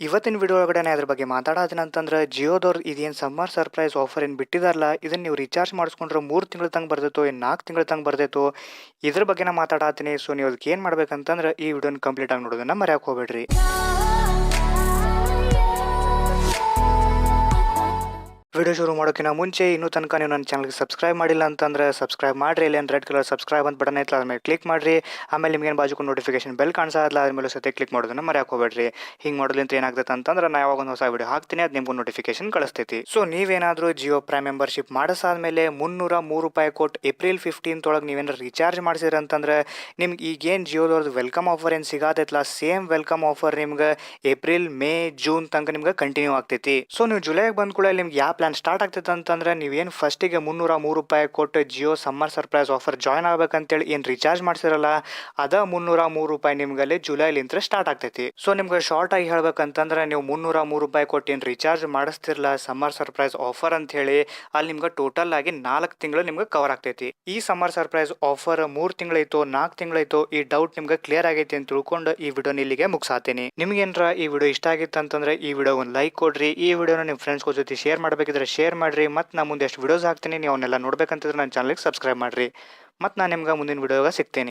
ಇವತ್ತಿನ ವಿಡಿಯೋ ಒಳಗಡೆ ಅದ್ರ ಬಗ್ಗೆ ಮಾತಾಡೋದಿನ ಅಂತಂದ್ರೆ, ಜಿಯೋದವ್ರು ಇದೇನು ಸಮ್ಮರ್ ಸರ್ಪ್ರೈಸ್ ಆಫರ್ ಏನು ಬಿಟ್ಟಿದಾರಲ್ಲ ಇದನ್ನು ನೀವು ರಿಚಾರ್ಜ್ ಮಾಡಿಸ್ಕೊಂಡ್ರೆ ಮೂರು ತಿಂಗಳ ತಂಗ ಬರ್ದೈತೋ ಏನು ನಾಲ್ಕು ತಿಂಗಳ ತಂಗ ಬರ್ತೈತೋ ಇದ್ರ ಬಗ್ಗೆ ನಾ ಮಾತಾಡತ್ತೀನಿ. ಸೊ ನೀವು ಅದಕ್ಕೆ ಏನು ಮಾಡ್ಬೇಕಂತಂದ್ರೆ ಈ ವಿಡಿಯೋನ ಕಂಪ್ಲೀಟ್ ಆಗಿ ನೋಡೋದನ್ನ ಮರ್ಯಾಕೆ ಹೋಗ್ಬೇಡ್ರಿ. ವಿಡಿಯೋ ಶುರು ಮಾಡೋಕ್ಕಿಂತ ಮುಂಚೆ ಇನ್ನೂ ತನಕ ನೀವು ನನ್ನ ಚಾನಲ್ಗೆ ಸಬ್ಸ್ಕ್ರೈಬ್ ಮಾಡಿಲ್ಲ ಅಂತಂದರೆ ಸಬ್ಸ್ಕ್ರೈಬ್ ಮಾಡಿರಿ. ಇಲ್ಲಿ ರೆಡ್ ಕಲರ್ ಸಬ್ಸ್ಕ್ರೈಬ್ ಅಂತ ಬಟನ್ ಐತಲ್ಲ ಅದ್ರ ಮೇಲೆ ಕ್ಲಿಕ್ ಮಾಡಿರಿ. ಆಮೇಲೆ ನಿಮಗೆ ಏನು ಬಾಜುಕು ನೋಟಿಫಿಕೇಶನ್ ಬೆಲ್ ಕಾಣಿಸಲ್ಲ ಅದ್ರ ಮೇಲೆ ಸತಿ ಕ್ಲಿಕ್ ಮಾಡೋದನ್ನ ಮರೆ ಹಾಕೋಬೇಡ್ರಿ ಹಿಂಗೆ ಮಾಡೋದ್ರಿಂದ ಏನಾಗುತ್ತೆ ಅಂತಂದ್ರೆ ನಾ ಯಾವಾಗ ಒಂದು ಹೊಸ ವಿಡಿಯೋ ಹಾಕ್ತೀನಿ, ಅದು ನಿಮ್ಗೆ ನೋಟಿಫಿಕೇಶನ್ ಕಳಿಸ್ತೈತಿ. ಸೊ ನೀವೇನಾದರೂ ಜಿಯೋ ಪ್ರೈಮ್ ಮೆಂಬರ್ಶಿಪ್ ಮಾಡಿಸಾದ್ಮೇಲೆ ಮುನ್ನೂರ ಮೂರು ರೂಪಾಯಿ ಕೊಟ್ಟು ಏಪ್ರಿಲ್ ಫಿಫ್ಟೀನ್ತ್ ಒಳಗೆ ನೀವೇನಾರು ರಿಚಾರ್ಜ್ ಮಾಡಿಸಿದ್ರೆ ಅಂತಂದ್ರೆ ನಿಮ್ಗೆ ಈಗೇನು ಜಿಯೋದವ್ರದ್ದು ವೆಲ್ಕಮ್ ಆಫರ್ ಏನು ಸಿಗಾತೈತಲ್ಲ ಸೇಮ್ ವೆಲ್ಕಮ್ ಆಫರ್ ನಿಮ್ಗೆ ಏಪ್ರಿಲ್ ಮೇ ಜೂನ್ ತನಕ ನಿಮ್ಗೆ ಕಂಟಿನ್ಯೂ ಆಗ್ತೈತಿ. ಸೊ ನೀವು ಜುಲೈಗೆ ಬಂದ ಕೂಡ ನಿಮ್ಗೆ ಯಾವ ಪ್ಲಾನ್ ಸ್ಟಾರ್ಟ್ ಆಗ್ತೈತೆ ಅಂತಂದರೆ ನೀವೇನು ಫಸ್ಟಿಗೆ ಮುನ್ನೂರ ಮೂರು ರೂಪಾಯಿ ಕೊಟ್ಟು Jio summer surprise offer join ಆಗ್ಬೇಕಂತೇಳಿ ಏನು ರಿಚಾರ್ಜ್ ಮಾಡ್ಸಿರಲ್ಲ, ಅದ ಮುನ್ನೂರ ಮೂರು ರೂಪಾಯಿ ನಿಮಗಲ್ಲಿ ಅಲ್ಲಿ ಜುಲೈಲಿಂತ್ರ ಸ್ಟಾರ್ಟ್ ಆಗ್ತೈತಿ. ಸೊ ನಿಮ್ಗೆ ಶಾರ್ಟ್ ಆಗಿ ಹೇಳ್ಬೇಕಂತಂದ್ರೆ ನೀವು ಮುನ್ನೂರ ಮೂರು ರೂಪಾಯಿ ಕೊಟ್ಟು ಏನು ರಿಚಾರ್ಜ್ ಮಾಡಿಸ್ತಿರಲ್ಲ ಸಮ್ಮರ್ ಸರ್ಪ್ರೈಸ್ ಆಫರ್ ಅಂತ ಹೇಳಿ ಅಲ್ಲಿ ನಿಮ್ಗೆ ಟೋಟಲ್ ಆಗಿ ನಾಲ್ಕು ತಿಂಗಳು ನಿಮ್ಗೆ ಕವರ್ ಆಗ್ತೈತಿ. ಈ ಸಮ್ಮರ್ ಸರ್ಪ್ರೈಸ್ ಆಫರ್ ಮೂರು ತಿಂಗಳೈತೋ, ನಾಲ್ಕು ತಿಂಗಳೈತೋ, ಈ ಡೌಟ್ ನಿಮ್ಗೆ ಕ್ಲಿಯರ್ ಆಗೈತಿ ಅಂತ ತಿಳ್ಕೊಂಡು ಈ ವಿಡಿಯೋನ ಇಲ್ಲಿಗೆ ಮುಗಿಸಾತೀನಿ. ನಿಮ್ಗೇನ್ರ ಈ ವಿಡಿಯೋ ಇಷ್ಟ ಆಗಿತ್ತು ಅಂತಂದ್ರೆ ಈ ವಿಡಿಯೋ ಒಂದು ಲೈಕ್ ಕೊಡ್ರಿ, ಈ ವಿಡಿಯೋನ ನಿಮ್ಮ ಫ್ರೆಂಡ್ಸ್ ಜೊತೆ ಶೇರ್ ಮಾಡಬೇಕಿದ್ರೆ ಶೇರ್ ಮಾಡ್ರಿ, ಮತ್ತು ನಾನು ಮುಂದೆ ಎಷ್ಟು ವಿಡಿಯೋಸ್ ಹಾಕ್ತೀನಿ, ನೀವು ಅವನ್ನೆಲ್ಲ ನೋಡಬೇಕಂತಿದ್ರೆ ನನ್ನ ಚಾನಲ್ಗೆ ಸಬ್ಸ್ಕ್ರೈಬ್ ಮಾಡಿರಿ. ಮತ್ತು ನಾನು ನಿಮ್ಗೆ ಮುಂದಿನ ವೀಡಿಯೋಗ ಸಿಗ್ತೀನಿ.